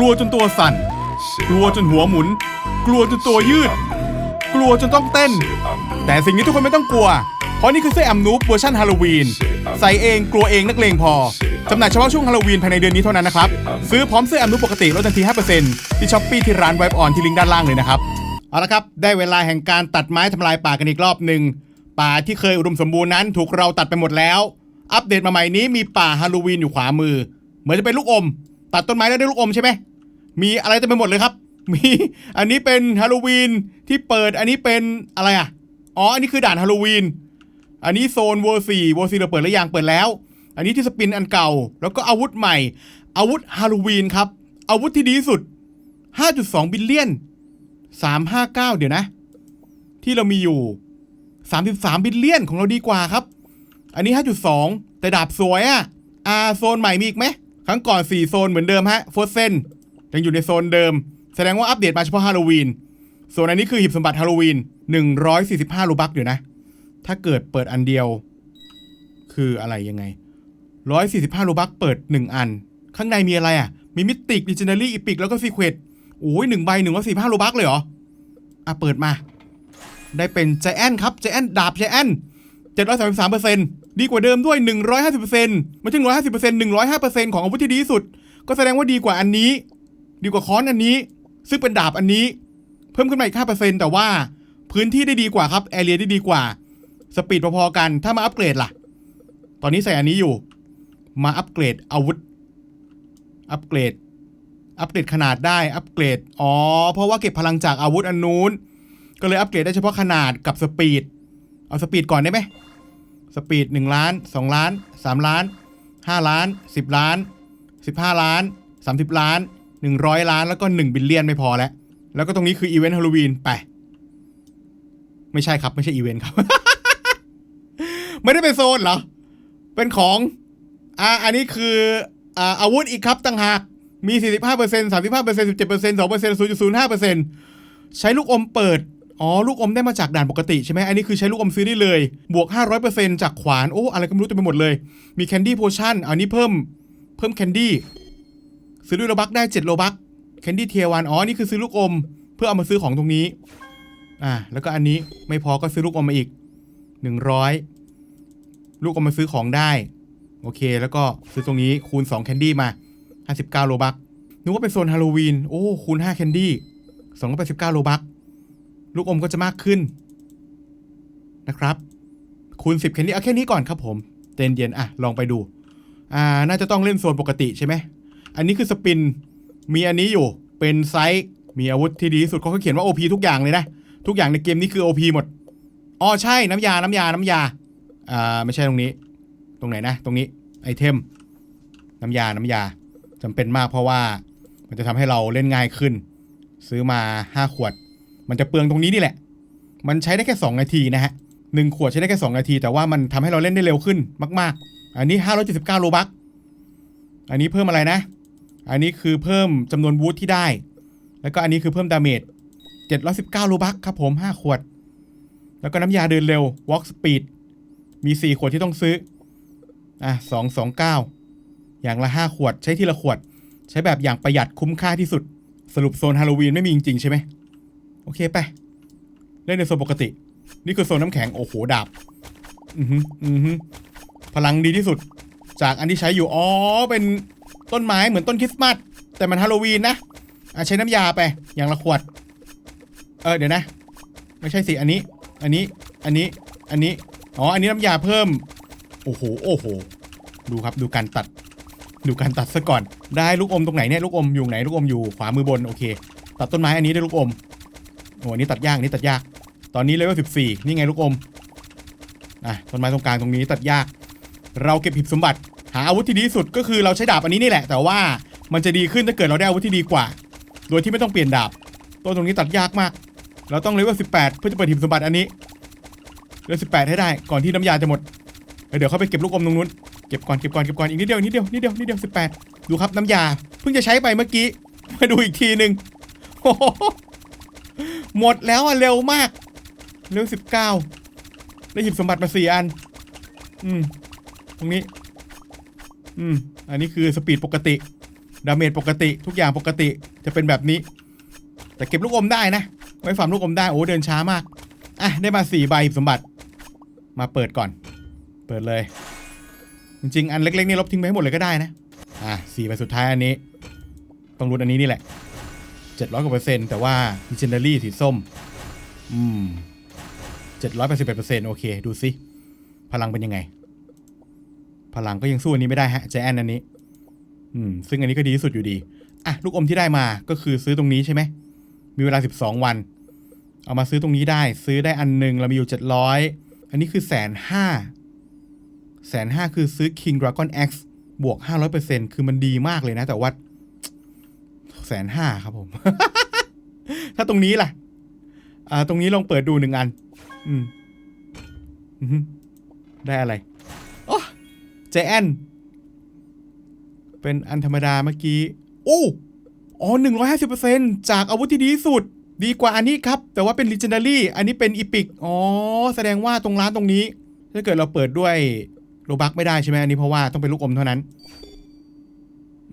กลัวจนตัวสั่น กลัวจนหัวหมุน กลัวจนตัวยืด กลัวจนต้องเต้น แต่สิ่งนี้ทุกคนไม่ต้องกลัว เพราะนี่คือเสื้อแอมนูปเวอร์ชันฮาโลวีน ใส่เองกลัวเองนักเลงพอ จำหน่ายเฉพาะช่วงฮาโลวีนภายในเดือนนี้เท่านั้นนะครับ ซื้อพร้อมเสื้อแอมนูปปกติลดทันที 5%ที่ช้อปปี้ที่ร้านไวบ์ออนที่ลิงก์ด้านล่างเลยนะครับ เอาละครับ ได้เวลาแห่งการตัดไม้ทำลายป่ากันอีกรอบหนึ่ง ป่าที่เคยอุดมสมบูรณ์นั้นถูกเราตัดไปหมดแล้ว อัปเดตมาใหม่นี้มีป่าฮาโลวีนอยู่ขวามือ เหมือนจะเป็นลูกอม ตัดต้นไม้แล้วได้ลูกอมใช่ไหม มีอะไรเต็มไปหมดเลยครับ มีอันนี้เป็นฮาโลวีนที่เปิดอันนี้เป็นอะไรอะอ๋ออันนี้คือด่านฮาโลวีนอันนี้โซนเวอร์สี่เวอร์สี่เราเปิดแล้วยังเปิดแล้ว อันนี้ที่สปินอันเก่า แล้วก็อาวุธใหม่ อาวุธฮาโลวีนครับอาวุธที่ดีที่สุด 5.2 บิลเลียน 359 เดี๋ยวนะ ที่เรามีอยู่ 33 บิลเลียนของเราดีกว่าครับ อันนี้ 5.2 แต่ดาบสวยอะอ่าโซนใหม่มีอีกไหม ครั้งก่อน 4 โซนเหมือนเดิมฮะโฟร์เซน ยังอยู่ในโซนเดิม แสดงว่าอัปเดตมาเฉพาะฮาโลวีนส่วนอันนี้คือหีบสมบัติฮาโลวีน145รูบักเดี๋ยวนะ ถ้าเกิดเปิดอันเดียว คืออะไรยังไง 145รูบักเปิด 1 อัน ข้างในมีอะไรอะ มีมิติกดิจินารีอีพิกแล้วก็ซีเควตโอ้ยหนึ่งใบ145รูบักเลยเหรอ อะ เปิดมา ได้เป็นใจแอนครับใจแอนดาบใจแอน733%ดีกว่าเดิมด้วย150%ไม่ถึง150% 105%ของอาวุธที่ดีที่สุด ก็แสดงว่าดีกว่าอันนี้ ดีกว่าค้อนอันนี้ ซึ่งเป็นดาบอันนี้ เพิ่มขึ้นมาอีก5%แต่ว่าพื้นที่ได้ดีกว่าครับแอเรียได้ดีกว่า สปีดพอๆกันถ้ามาอัปเกรดล่ะ ตอนนี้ใส่อันนี้อยู่ มาอัปเกรดอาวุธ อัปเกรด อัปเกรดขนาดได้อัปเกรด อ๋อ เพราะว่าเก็บพลังจากอาวุธอันนู้น ก็เลยอัปเกรดได้เฉพาะขนาดกับสปีด เอาสปีดก่อนได้ไหมสปีดหนึ่งล้านสองล้านสามล้านห้าล้านสิบล้านสิบห้าล้านสามสิบล้าน หนึ่งร้อยล้านแล้วก็หนึ่งบิลเลียนไม่พอแล้ว แล้วก็ตรงนี้คืออีเวนต์ฮาโลวีนไป ไม่ใช่ครับ ไม่ใช่อีเวนต์ครับ ไม่ได้เป็นโซนเหรอ เป็นของอ่าอันนี้คืออ่าอาวุธอีกครับต่างหาก มี 45% 35% 17% 2% 0.05%ใช้ลูกอมเปิดอ๋อ ลูกอมได้มาจากด่านปกติใช่ไหมอันนี้คือใช้ลูกอมซื้อได้เลย บวก 500%จากขวาน โอ้ อะไรก็ไม่รู้เต็มไปหมดเลย มีแคนดี้โพชั่น อันนี้เพิ่ม เพิ่มแคนดี้ ซื้อด้วยโลบักได้7โลบักแคนดี้เทียวันอ๋อนี่คือซื้อลูกอม เพื่อเอามาซื้อของตรงนี้ อ่า แล้วก็อันนี้ไม่พอก็ซื้อลูกอมมาอีก 100 ลูกอมมาซื้อของได้ โอเค แล้วก็ซื้อตรงนี้คูณ2แคนดี้มา59โลบักนึกว่าเป็นโซนฮาโลวีนโอ้คูณ5แคนดี้289โลบักลูกอมก็จะมากขึ้นนะครับคูณ10แคนดี้เอาแค่นี้ก่อนครับผมเย็นเย็นอะลองไปดู อ่า น่าจะต้องเล่นโซนปกติใช่ไหม อันนี้คือสปิน มีอันนี้อยู่ เป็นไซส์มีอาวุธที่ดีที่สุดเขาเขียนว่า OP ทุกอย่างเลยนะ ทุกอย่างในเกมนี้คือ OP หมด อ๋อใช่ น้ำยา น้ำยา น้ำยา อ่าไม่ใช่ตรงนี้ ตรงไหนนะ ตรงนี้ ไอเทม น้ำยา น้ำยาจำเป็นมากเพราะว่ามันจะทำให้เราเล่นง่ายขึ้น ซื้อมา 5 ขวด มันจะเปลืองตรงนี้นี่แหละ มันใช้ได้แค่ 2 นาทีนะฮะหนึ่งขวดใช้ได้แค่ 2 นาที แต่ว่ามันทำให้เราเล่นได้เร็วขึ้นมาก ๆ อันนี้ 579โลบักอันนี้เพิ่มอะไรนะ อันนี้คือเพิ่มจำนวนวูดที่ได้ แล้วก็อันนี้คือเพิ่มดาเมจ719โลบักครับผม 5 ขวด แล้วก็น้ำยาเดินเร็ว walk speed มี 4 ขวดที่ต้องซื้อ อะ 229 อย่างละ 5 ขวด ใช้ทีละขวด ใช้แบบอย่างประหยัดคุ้มค่าที่สุด สรุปโซนฮาโลวีนไม่มีจริงๆใช่ไหม โอเคไป เล่นในโซนปกติ นี่คือโซนน้ำแข็ง โอ้โห ดาบ อือฮึอือฮึพลังดีที่สุด จากอันที่ใช้อยู่ อ๋อ เป็น ต้นไม้เหมือนต้นคริสต์มาสแต่มันฮาโลวีนนะอะใช้น้ำยาไปอย่างละขวด เออเดี๋ยวนะ ไม่ใช่สิอันนี้ อันนี้อันนี้อันนี้อ๋ออันนี้น้ำยาเพิ่ม โอ้โหโอ้โหดูครับดูการตัด ดูการตัดซะก่อน ได้ลูกอมตรงไหนเนี่ยลูกอมอยู่ไหนลูกอมอยู่ขวามือบนโอเค ตัดต้นไม้อันนี้ได้ลูกอมโอ้อันนี้ตัดยากอันนี้ตัดยาก ตอนนี้เลเวลสิบสี่นี่ไงลูกอมอะต้นไม้ตรงกลางตรงนี้ตัดยาก เราเก็บหีบสมบัติาอาวุธที่ดีที่สุดก็คือเราใช้ดาบอันนี้นี่แหละ แต่ว่ามันจะดีขึ้นถ้าเกิดเราได้อาวุธที่ดีกว่า โดยที่ไม่ต้องเปลี่ยนดาบตัวตรงนี้ตัดยากมาก เราต้องเลเวล18 เพื่อจะเปิดหีบสมบัติอันนี้เลเวล18 ให้ได้ก่อนที่น้ำยาจะหมด เดี๋ยวเขาไปเก็บลูกอมตรงนู้นเก็บก่อนเก็บก่อนเก็บก่อนอีกนิดเดียวนิดเดียวนิดเดียวนิดเดียว18 ดูครับน้ำยาเพิ่งจะใช้ไปเมื่อกี้มาดูอีกทีหนึ่งหมดแล้วอะเร็วมากเร็ว19ได้หยิบสมบัติมาสี่อัน อืมตรงนี้ อืม อันนี้คือสปีดปกติ ดาเมจปกติ ทุกอย่างปกติ จะเป็นแบบนี้ แต่เก็บลูกอมได้นะ ไว้ฟาร์มลูกอมได้ โอ้ เดินช้ามาก อะ ได้มาสี่ใบสมบัติ มาเปิดก่อน เปิดเลย จริงๆ อันเล็กๆนี่ลบทิ้งไปให้หมดเลยก็ได้นะ อะสี่ใบสุดท้ายอันนี้ ต้องรุนอันนี้นี่แหละเจ็ดร้อยกว่าเปอร์เซ็นต์แต่ว่า legendary สีส้ม อืมเจ็ดร้อยแปดสิบเอ็ดเปอร์เซ็นต์โอเค ดูสิ พลังเป็นยังไง พลังก็ยังสู้อันนี้ไม่ได้ฮะแจแอนอันนี้ อืม ซึ่งอันนี้ก็ดีที่สุดอยู่ดี อะ ลูกอมที่ได้มาก็คือซื้อตรงนี้ใช่ไหม มีเวลา 12 วัน เอามาซื้อตรงนี้ได้ ซื้อได้อันหนึ่งเรามีอยู่ 700 อันนี้คือแสนห้าแสนห้าคือซื้อ King Dragon X บวก 500%คือมันดีมากเลยนะ แต่ว่าแสนห้าครับผม ถ้าตรงนี้ล่ะ อ่า ตรงนี้ลองเปิดดูหนึ่งอัน อืมอือหือได้อะไร เจแอนเป็นอันธรรมดาเมื่อกี้ โอ้อ๋อหนึ่งร้อยห้าสิบเปอร์เซ็นต์จากอาวุธที่ดีสุด ดีกว่าอันนี้ครับ แต่ว่าเป็น legendary อันนี้เป็นอีพิกอ๋อ แสดงว่าตรงร้านตรงนี้ ถ้าเกิดเราเปิดด้วยโลบักไม่ได้ใช่ไหมอันนี้เพราะว่าต้องเป็นลูกอมเท่านั้น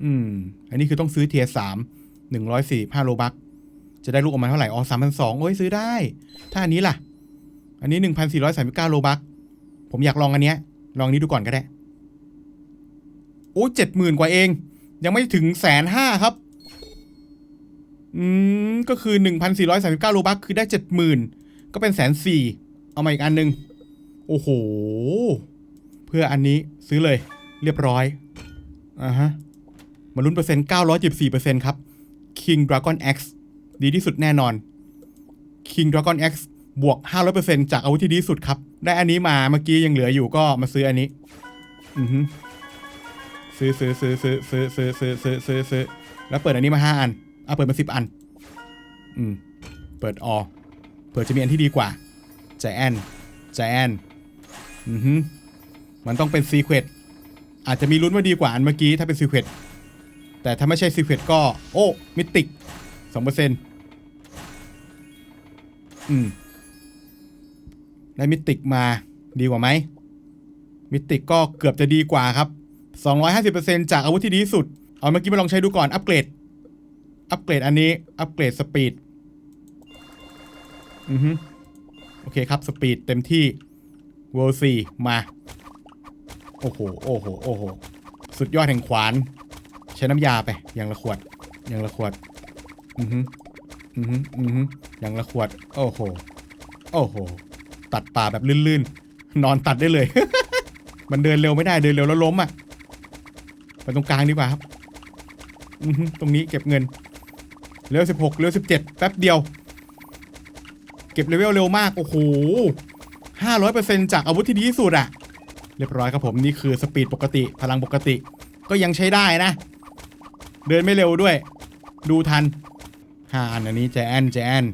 อืม อันนี้คือต้องซื้อเทียสามหนึ่งร้อยสี่ห้าโลบักจะได้ลูกอมมาเท่าไหร่ อ๋อสามพันสองโอ้ยซื้อได้ ถ้าอันนี้ล่ะ อันนี้หนึ่งพันสี่ร้อยสามสิบเก้าโลบักผมอยากลองอันเนี้ย ลองนี้ดูก่อนก็ได้ โอ้เจ็ดหมื่นกว่าเอง ยังไม่ถึงแสนห้าครับ อืม ก็คือหนึ่งพันสี่ร้อยสามสิบเก้าโลบักคือได้เจ็ดหมื่นก็เป็นแสนสี่เอามาอีกอันหนึ่งโอ้โห เพื่ออันนี้ซื้อเลยเรียบร้อย อ่าฮะ มาลุ้นเปอร์เซ็นต์974เปอร์เซ็นต์ครับ King Dragon X ดีที่สุดแน่นอน King Dragon X บวก 500%จากอาวุธที่ดีสุดครับ ได้อันนี้มาเมื่อกี้ยังเหลืออยู่ก็มาซื้ออันนี้ อือฮึ ซื้อซื้อซื้อซื้อซื้อซื้อซื้อซื้อซื้อซื้อแล้วเปิดอันนี้มาห้าอันเอาเปิดมาสิบอัน อืม เปิดออเปิดจะมีอันที่ดีกว่าใจแอนใจแอนอือฮึมันต้องเป็นซีเควตอาจจะมีลุ้นว่าดีกว่าอันเมื่อกี้ถ้าเป็นซีเควตแต่ถ้าไม่ใช่ซีเควตก็ โอ้มิติกสองเปอร์เซ็นต์อืมได้มิติกมาดีกว่าไหมมิติกก็เกือบจะดีกว่าครับ 250%จากอาวุธที่ดีที่สุด เอาเมื่อกี้มาลองใช้ดูก่อน อัปเกรด อัปเกรดอันนี้ อัปเกรดสปีด อือฮึโอเคครับ สปีดเต็มที่ World 4มา โอ้โห โอ้โห โอ้โห สุดยอดแห่งขวาน ใช้น้ำยาไป อย่างละขวด อย่างละขวด อือฮึอือฮึอือฮึอย่างละขวด โอ้โห โอ้โห ตัดป่าแบบลื่นๆ นอนตัดได้เลย มันเดินเร็วไม่ได้ เดินเร็วแล้วล้มอะ ไปตรงกลางดีกว่าครับตรงนี้เก็บเงินเร็วสิบหกเร็วสิบเจ็ดแป๊บเดียว เก็บเลเวลเร็วมาก โอ้โหห้าร้อยเปอร์เซ็นจากอาวุธที่ดีที่สุดอะเรียบร้อยครับผมนี่คือสปีดปกติพลังปกติ ก็ยังใช้ได้นะ เดินไม่เร็วด้วย ดูทันห้าอันอันนี้แจแอนแจแอน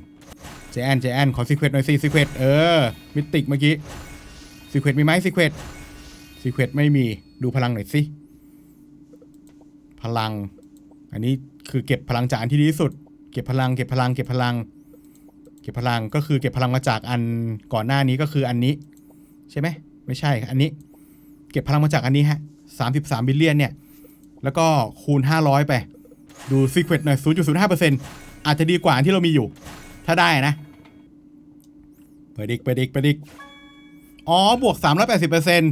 แจแอนแจแอนขอซีเควตหน่อยสิซีเควตเออ มิติกเมื่อกี้ซีเควตมีไหมซีเควตซีเควตไม่มีดูพลังหน่อยสิ พลัง อันนี้คือเก็บพลังจากอันที่ดีที่สุด เก็บพลัง เก็บพลัง เก็บพลัง เก็บพลังก็คือเก็บพลังมาจากอันก่อนหน้านี้ก็คืออันนี้ ใช่ไหมไม่ใช่ อันนี้ เก็บพลังมาจากอันนี้ฮะสามสิบสามบิลเลียนเนี่ย แล้วก็คูณห้าร้อยไป ดูซีเควตหน่อยศูนย์จุดศูนย์ห้าเปอร์เซ็นต์อาจจะดีกว่าอันที่เรามีอยู่ ถ้าได้นะเปิดอีกเปิดอีกเปิดอีกอ๋อ บวกสามร้อยแปดสิบเปอร์เซ็นต์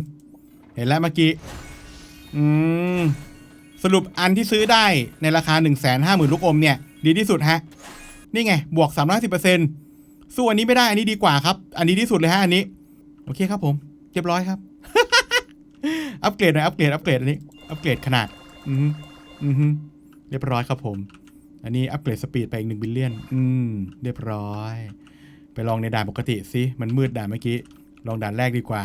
เห็นแล้วเมื่อกี้ อืม สรุปอันที่ซื้อได้ในราคา 1 5 0 0 0 0ลูกอมเนี่ย ดีที่สุดฮะ นี่ไง บวก 310%สู้อันนี้ไม่ได้อันนี้ดีกว่าครับ อันนี้ที่สุดเลยฮะอันนี้ โอเคครับผมเรียบร้อยครับ อัปเกรดหน่อยอัปเกรดอัปเกรดอันนี้อัปเกรดขนาด อืมอืมเรียบร้อยครับผม อันนี้อัปเกรดสปีดไปอีกหนึ่งบิลเลียน อืม เรียบร้อย ไปลองในด่านปกติสิมันมืดด่านเมื่อกี้ ลองด่านแรกดีกว่า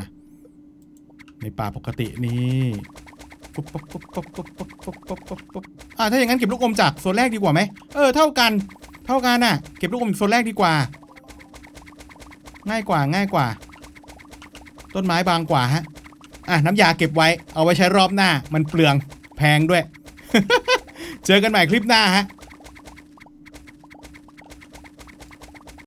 ในป่าปกตินี่ ปุ๊บปุ๊บปุ๊บปุ๊บปุ๊บปุ๊บปุ๊บปุ๊บปุ๊บปุ๊บอ่าถ้าอย่างนั้นเก็บลูกอมจากโซนแรกดีกว่าไหมเออเท่ากัน เท่ากันน่ะ เก็บลูกอมโซนแรกดีกว่า ง่ายกว่าง่ายกว่า ต้นไม้บางกว่าฮะอะน้ำยาเก็บไว้ เอาไว้ใช้รอบหน้า มันเปลืองแพงด้วย เจอกันใหม่คลิปหน้าฮะ